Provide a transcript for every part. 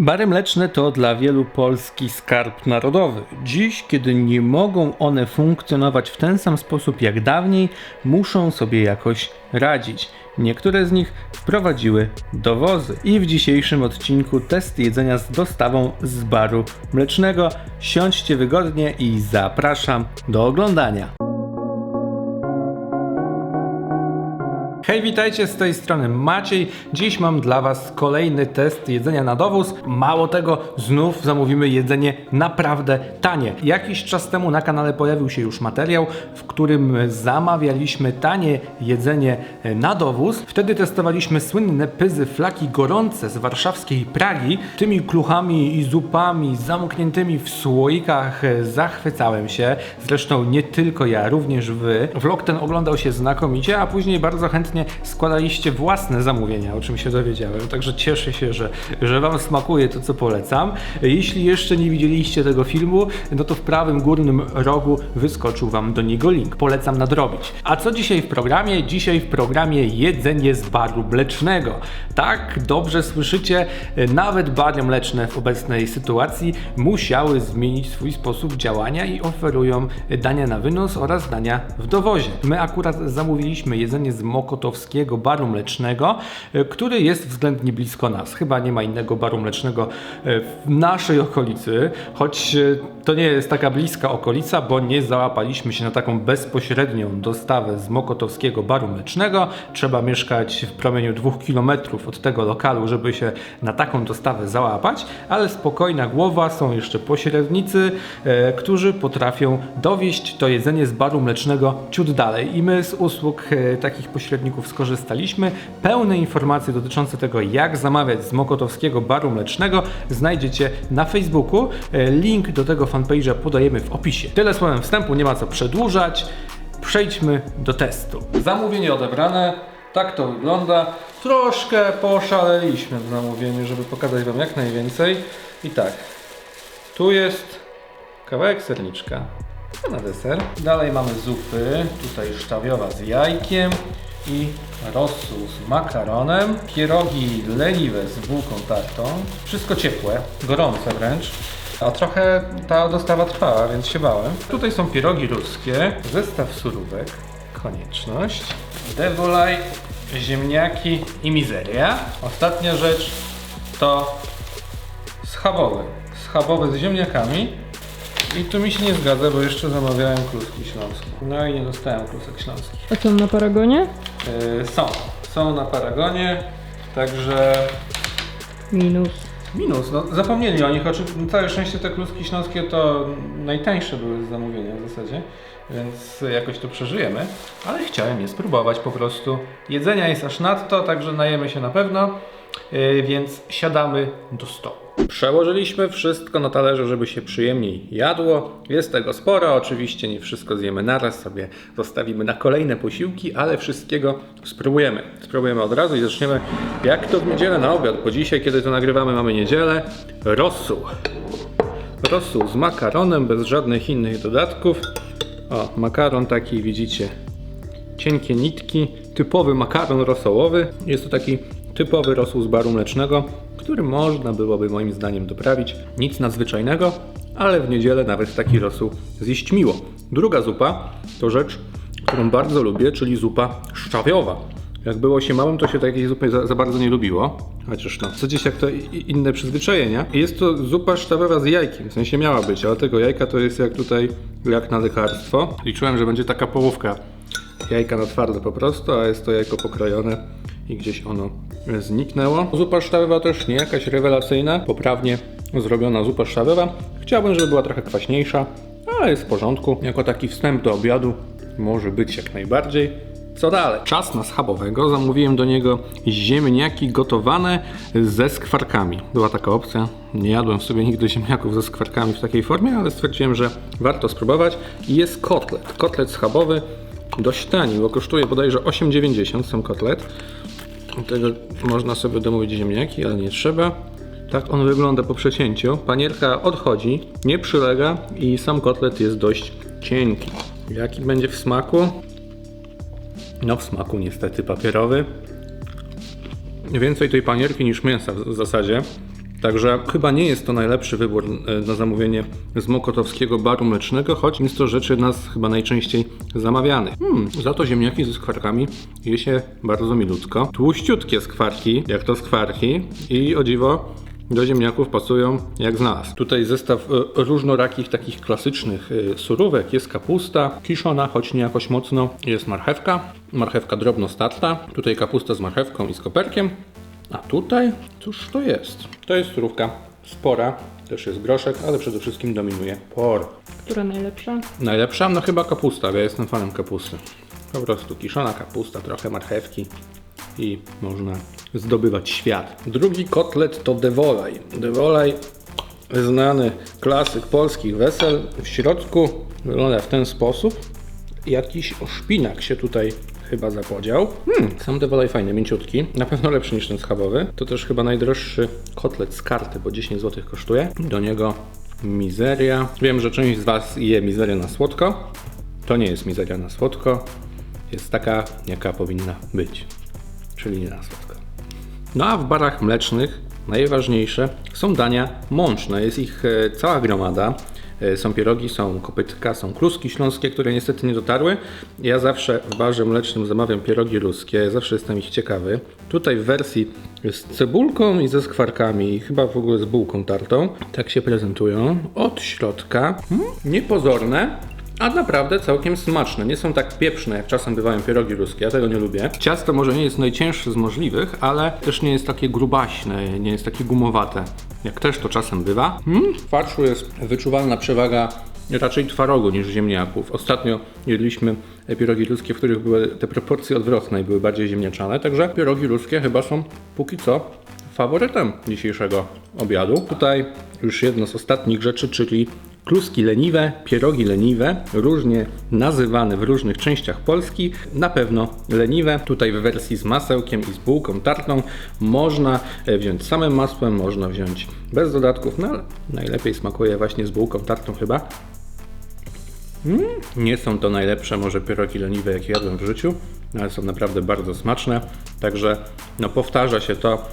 Bary mleczne to dla wielu polski skarb narodowy. Dziś, kiedy nie mogą one funkcjonować w ten sam sposób jak dawniej, muszą sobie jakoś radzić. Niektóre z nich wprowadziły dowozy. I w dzisiejszym odcinku test jedzenia z dostawą z baru mlecznego. Siądźcie wygodnie i zapraszam do oglądania. Hej, witajcie z tej strony Maciej. Dziś mam dla Was kolejny test jedzenia na dowóz. Mało tego, znów zamówimy jedzenie naprawdę tanie. Jakiś czas temu na kanale pojawił się już materiał, w którym zamawialiśmy tanie jedzenie na dowóz. Wtedy testowaliśmy słynne pyzy flaki gorące z warszawskiej Pragi. Tymi kluchami i zupami zamkniętymi w słoikach zachwycałem się. Zresztą nie tylko ja, również Wy. Vlog ten oglądał się znakomicie, a później bardzo chętnie składaliście własne zamówienia, o czym się dowiedziałem. Także cieszę się, że, że Wam smakuje to, co polecam. Jeśli jeszcze nie widzieliście tego filmu, no to w prawym górnym rogu wyskoczył Wam do niego link. Polecam nadrobić. A co dzisiaj w programie? Dzisiaj w programie jedzenie z baru mlecznego. Tak, dobrze słyszycie, nawet bary mleczne w obecnej sytuacji musiały zmienić swój sposób działania i oferują dania na wynos oraz dania w dowozie. My akurat zamówiliśmy jedzenie z Mokotowskiego baru mlecznego, e, który jest względnie blisko nas. Chyba nie ma innego baru mlecznego e, w naszej okolicy, choć e, to nie jest taka bliska okolica, bo nie załapaliśmy się na taką bezpośrednią dostawę z Mokotowskiego baru mlecznego. Trzeba mieszkać w promieniu dwóch kilometrów od tego lokalu, żeby się na taką dostawę załapać, ale spokojna głowa, są jeszcze pośrednicy, e, którzy potrafią dowieść to jedzenie z baru mlecznego ciut dalej. I my z usług e, takich pośredników skorzystaliśmy. Pełne informacje dotyczące tego, jak zamawiać z Mokotowskiego baru mlecznego znajdziecie na Facebooku. E, link do tego fanpage'a podajemy w opisie. Tyle słowem wstępu, nie ma co przedłużać. Przejdźmy do testu. Zamówienie odebrane. Tak to wygląda. Troszkę poszaleliśmy w zamówieniu, żeby pokazać Wam jak najwięcej. I tak, tu jest kawałek serniczka na deser. Dalej mamy zupy, tutaj sztawiowa z jajkiem i rosół z makaronem, pierogi leniwe z bułką tartą. Wszystko ciepłe, gorące wręcz. A trochę ta dostawa trwała, więc się bałem. Tutaj są pierogi ruskie, zestaw surówek, konieczność, devolaj, ziemniaki i mizeria. Ostatnia rzecz to schabowy. Schabowy z ziemniakami. I tu mi się nie zgadza, bo jeszcze zamawiałem kluski śląskie. No i nie dostałem klusek śląskich. A są na paragonie? Yy, są. Są na Paragonie, także Minus. minus. No, zapomnieli o nich. Oczy- Całe szczęście te kluski śląskie to najtańsze były z zamówienia w zasadzie, więc jakoś to przeżyjemy. Ale chciałem je spróbować po prostu. Jedzenia jest aż nadto, także najemy się na pewno, yy, więc siadamy do stołu. Przełożyliśmy wszystko na talerze, żeby się przyjemniej jadło. Jest tego sporo, oczywiście nie wszystko zjemy naraz, sobie zostawimy na kolejne posiłki, ale wszystkiego spróbujemy. Spróbujemy od razu i zaczniemy jak to w niedzielę na obiad, bo dzisiaj, kiedy to nagrywamy, mamy niedzielę. Rosół. Rosół z makaronem, bez żadnych innych dodatków. O, makaron taki widzicie, cienkie nitki, typowy makaron rosołowy. Jest to taki typowy rosół z baru mlecznego, który można byłoby moim zdaniem doprawić. Nic nadzwyczajnego, ale w niedzielę nawet taki rosół zjeść miło. Druga zupa to rzecz, którą bardzo lubię, czyli zupa szczawiowa. Jak było się małym, to się takiej zupy za, za bardzo nie lubiło. Chociaż no, co gdzieś jak to inne przyzwyczajenia. Jest to zupa szczawiowa z jajkiem, w sensie miała być, ale tego jajka to jest jak tutaj, jak na lekarstwo. Liczyłem, że będzie taka połówka jajka na twardo po prostu, a jest to jajko pokrojone i gdzieś ono zniknęło. Zupa szczawiowa też nie jakaś rewelacyjna, poprawnie zrobiona zupa szczawiowa. Chciałbym, żeby była trochę kwaśniejsza, ale jest w porządku. Jako taki wstęp do obiadu może być jak najbardziej. Co dalej? Czas na schabowego. Zamówiłem do niego ziemniaki gotowane ze skwarkami. Była taka opcja. Nie jadłem sobie nigdy ziemniaków ze skwarkami w takiej formie, ale stwierdziłem, że warto spróbować. I jest kotlet. Kotlet schabowy dość tani, bo kosztuje bodajże 8,90 sam kotlet. Tego można sobie domówić ziemniaki, ale nie trzeba. Tak on wygląda po przecięciu. Panierka odchodzi, nie przylega i sam kotlet jest dość cienki. Jaki będzie w smaku? No w smaku niestety papierowy. Więcej tej panierki niż mięsa w zasadzie. Także chyba nie jest to najlepszy wybór e, na zamówienie z mokotowskiego baru mlecznego, choć jest to rzeczy nas chyba najczęściej zamawianych. Hmm, za to ziemniaki ze skwarkami je się bardzo milutko. Tłuściutkie skwarki, jak to skwarki i o dziwo do ziemniaków pasują jak znalazł. Tutaj zestaw e, różnorakich, takich klasycznych e, surówek. Jest kapusta kiszona, choć nie jakoś mocno. Jest marchewka, marchewka drobno starta. Tutaj kapusta z marchewką i z koperkiem. A tutaj, cóż to jest? To jest surówka spora, też jest groszek, ale przede wszystkim dominuje por. Która najlepsza? Najlepsza? No chyba kapusta, bo ja jestem fanem kapusty. Po prostu kiszona kapusta, trochę marchewki i można zdobywać świat. Drugi kotlet to devolaj. Devolaj, znany klasyk polskich wesel. W środku wygląda w ten sposób. Jakiś szpinak się tutaj chyba zapodział. Hmm, sam devolaj fajny, mięciutki. Na pewno lepszy niż ten schabowy. To też chyba najdroższy kotlet z karty, bo 10 zł kosztuje. Do niego mizeria. Wiem, że część z Was je mizerię na słodko. To nie jest mizeria na słodko. Jest taka, jaka powinna być. Czyli nie na słodko. No a w barach mlecznych najważniejsze są dania mączne. Jest ich e, cała gromada. E, Są pierogi, są kopytka, są kluski śląskie, które niestety nie dotarły. Ja zawsze w barze mlecznym zamawiam pierogi ruskie, zawsze jestem ich ciekawy. Tutaj w wersji z cebulką i ze skwarkami, i chyba w ogóle z bułką tartą. Tak się prezentują. Od środka. Hmm, niepozorne, a naprawdę całkiem smaczne. Nie są tak pieprzne, jak czasem bywają pierogi ruskie. Ja tego nie lubię. Ciasto może nie jest najcięższe z możliwych, ale też nie jest takie grubaśne, nie jest takie gumowate. Jak też to czasem bywa. Hmm? W farszu jest wyczuwalna przewaga raczej twarogu niż ziemniaków. Ostatnio jedliśmy pierogi ruskie, w których były te proporcje odwrotne i były bardziej ziemniaczane. Także pierogi ruskie chyba są póki co faworytem dzisiejszego obiadu. Tutaj już jedno z ostatnich rzeczy, czyli kluski leniwe, pierogi leniwe, różnie nazywane w różnych częściach Polski. Na pewno leniwe, tutaj w wersji z masełkiem i z bułką tartą. Można e, wziąć samym masłem, można wziąć bez dodatków, no ale najlepiej smakuje właśnie z bułką tartą chyba. Mm, Nie są to najlepsze może pierogi leniwe, jakie jadłem w życiu, ale są naprawdę bardzo smaczne. Także no, powtarza się to,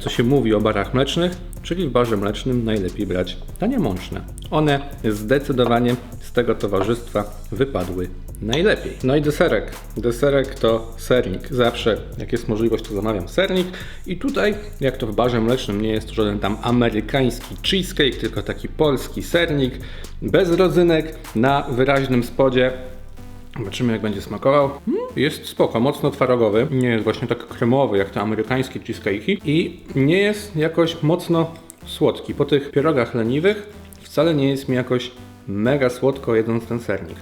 co się mówi o barach mlecznych, czyli w barze mlecznym najlepiej brać dania mączne. One zdecydowanie z tego towarzystwa wypadły najlepiej. No i deserek. Deserek to sernik. Zawsze, jak jest możliwość, to zamawiam sernik. I tutaj, jak to w barze mlecznym, nie jest to żaden tam amerykański cheesecake, tylko taki polski sernik bez rodzynek na wyraźnym spodzie. Zobaczymy jak będzie smakował. Mm, Jest spoko, mocno twarogowy. Nie jest właśnie tak kremowy jak te amerykańskie cheesecake'i. I nie jest jakoś mocno słodki. Po tych pierogach leniwych wcale nie jest mi jakoś mega słodko jedząc ten sernik.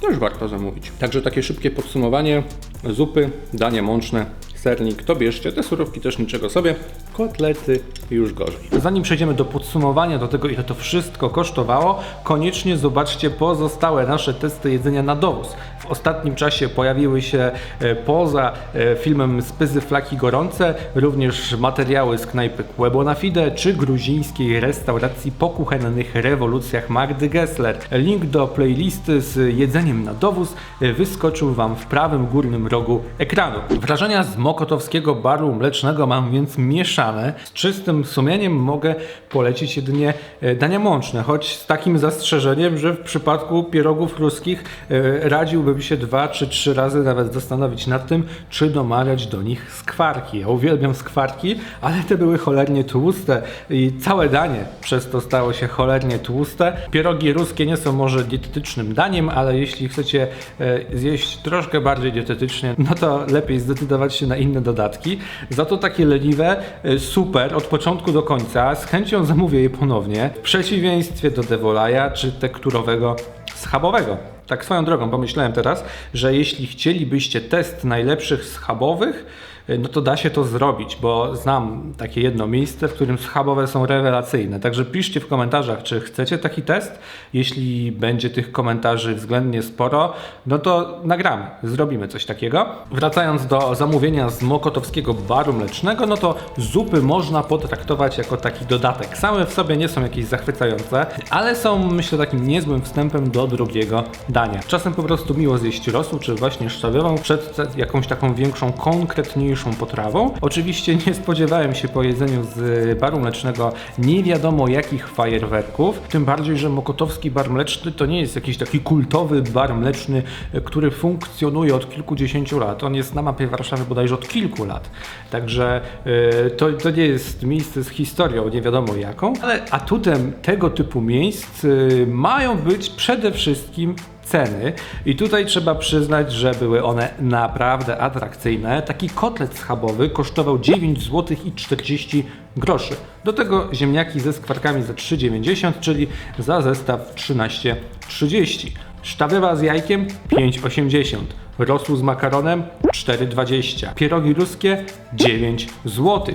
Też warto zamówić. Także takie szybkie podsumowanie. Zupy, dania mączne, sernik, to bierzcie. Te surówki też niczego sobie. Kotlety już gorzej. Zanim przejdziemy do podsumowania, do tego ile to wszystko kosztowało, koniecznie zobaczcie pozostałe nasze testy jedzenia na dowóz. W ostatnim czasie pojawiły się e, poza e, filmem Spyzy Flaki Gorące również materiały z knajpy Quebo na Fide czy gruzińskiej restauracji po kuchennych rewolucjach Magdy Gessler. Link do playlisty z jedzeniem na dowóz e, wyskoczył Wam w prawym górnym rogu ekranu. Wrażenia z mokotowskiego baru mlecznego mam więc mieszane. Z czystym sumieniem mogę polecić jedynie e, dania mączne, choć z takim zastrzeżeniem, że w przypadku pierogów ruskich e, radziłbym się dwa czy trzy razy nawet zastanowić nad tym, czy domawiać do nich skwarki. Ja uwielbiam skwarki, ale te były cholernie tłuste i całe danie przez to stało się cholernie tłuste. Pierogi ruskie nie są może dietetycznym daniem, ale jeśli chcecie e, zjeść troszkę bardziej dietetycznie, no to lepiej zdecydować się na inne dodatki. Za to takie leniwe, e, super, od początku do końca. Z chęcią zamówię je ponownie. W przeciwieństwie do Devolaja czy tekturowego schabowego. Tak swoją drogą pomyślałem teraz, że jeśli chcielibyście test najlepszych schabowych, y, no to da się to zrobić, bo znam takie jedno miejsce, w którym schabowe są rewelacyjne. Także piszcie w komentarzach, czy chcecie taki test. Jeśli będzie tych komentarzy względnie sporo, no to nagramy, zrobimy coś takiego. Wracając do zamówienia z Mokotowskiego Baru Mlecznego, no to zupy można potraktować jako taki dodatek. Same w sobie nie są jakieś zachwycające, ale są myślę takim niezłym wstępem do drugiego dania. Czasem po prostu miło zjeść rosół, czy właśnie szczawiową przed jakąś taką większą, konkretniejszą potrawą. Oczywiście nie spodziewałem się po jedzeniu z baru mlecznego nie wiadomo jakich fajerwerków, tym bardziej, że Mokotowski Bar Mleczny to nie jest jakiś taki kultowy bar mleczny, e, który funkcjonuje od kilkudziesięciu lat. On jest na mapie Warszawy bodajże od kilku lat. Także e, to, to nie jest miejsce z historią, nie wiadomo jaką, ale atutem tego typu miejsc e, mają być przede wszystkim ceny. I tutaj trzeba przyznać, że były one naprawdę atrakcyjne. Taki kotlet schabowy kosztował 9 zł i 40 groszy. Do tego ziemniaki ze skwarkami za 3,90, czyli za zestaw 13,30. Sztabywa z jajkiem 5,80. Rosół z makaronem 4,20. Pierogi ruskie 9 zł.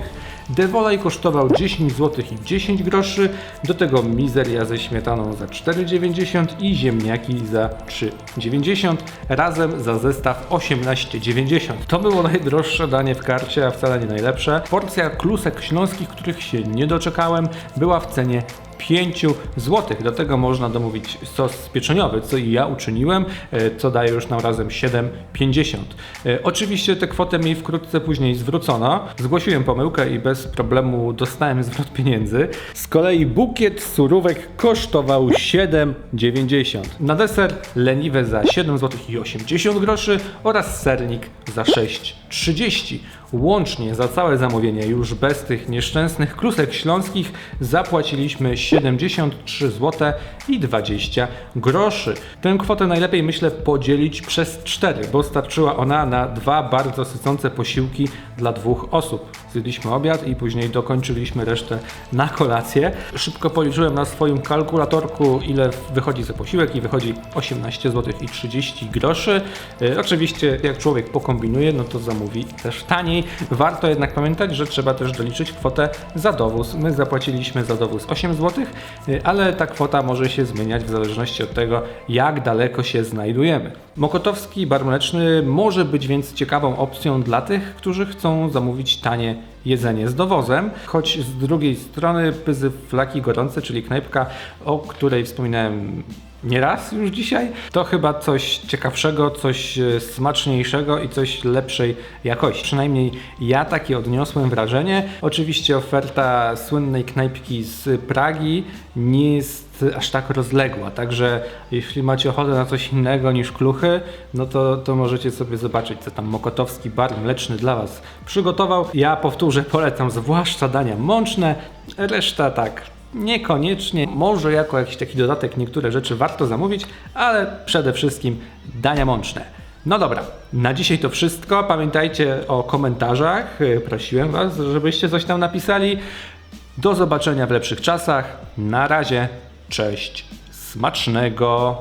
Dewolaj kosztował 10 zł i 10 groszy, do tego mizeria ze śmietaną za 4,90 i ziemniaki za 3,90, razem za zestaw 18,90. To było najdroższe danie w karcie, a wcale nie najlepsze. Porcja klusek śląskich, których się nie doczekałem, była w cenie 5 zł. Do tego można domówić sos pieczeniowy, co i ja uczyniłem, e, co daje już nam razem 7,50. E, Oczywiście tę kwotę mi wkrótce później zwrócono. Zgłosiłem pomyłkę i bez problemu dostałem zwrot pieniędzy. Z kolei bukiet surówek kosztował 7,90. Na deser leniwe za 7 zł i 80 groszy oraz sernik za 6,30. Łącznie za całe zamówienie, już bez tych nieszczęsnych klusek śląskich, zapłaciliśmy 73 zł i 20 groszy. Tę kwotę najlepiej myślę podzielić przez 4, bo starczyła ona na dwa bardzo sycące posiłki dla dwóch osób. Zjedliśmy obiad i później dokończyliśmy resztę na kolację. Szybko policzyłem na swoim kalkulatorku, ile wychodzi za posiłek i wychodzi 18 zł i 30 groszy. E, Oczywiście jak człowiek pokombinuje, no to zamówi też taniej. Warto jednak pamiętać, że trzeba też doliczyć kwotę za dowóz. My zapłaciliśmy za dowóz 8 zł, e, ale ta kwota może się zmieniać w zależności od tego, jak daleko się znajdujemy. Mokotowski bar mleczny może być więc ciekawą opcją dla tych, którzy chcą zamówić tanie jedzenie z dowozem, choć z drugiej strony Pyzy Flaki Gorące, czyli knajpka, o której wspominałem nieraz już dzisiaj, to chyba coś ciekawszego, coś e, smaczniejszego i coś lepszej jakości. Przynajmniej ja takie odniosłem wrażenie. Oczywiście oferta słynnej knajpki z Pragi nie jest aż tak rozległa, także jeśli macie ochotę na coś innego niż kluchy, no to, to możecie sobie zobaczyć, co tam Mokotowski Bar Mleczny dla Was przygotował. Ja powtórzę, polecam zwłaszcza dania mączne, reszta tak Niekoniecznie, może jako jakiś taki dodatek niektóre rzeczy warto zamówić, ale przede wszystkim dania mączne. No dobra, na dzisiaj to wszystko. Pamiętajcie o komentarzach. Y, Prosiłem Was, żebyście coś tam napisali. Do zobaczenia w lepszych czasach. Na razie, cześć, smacznego.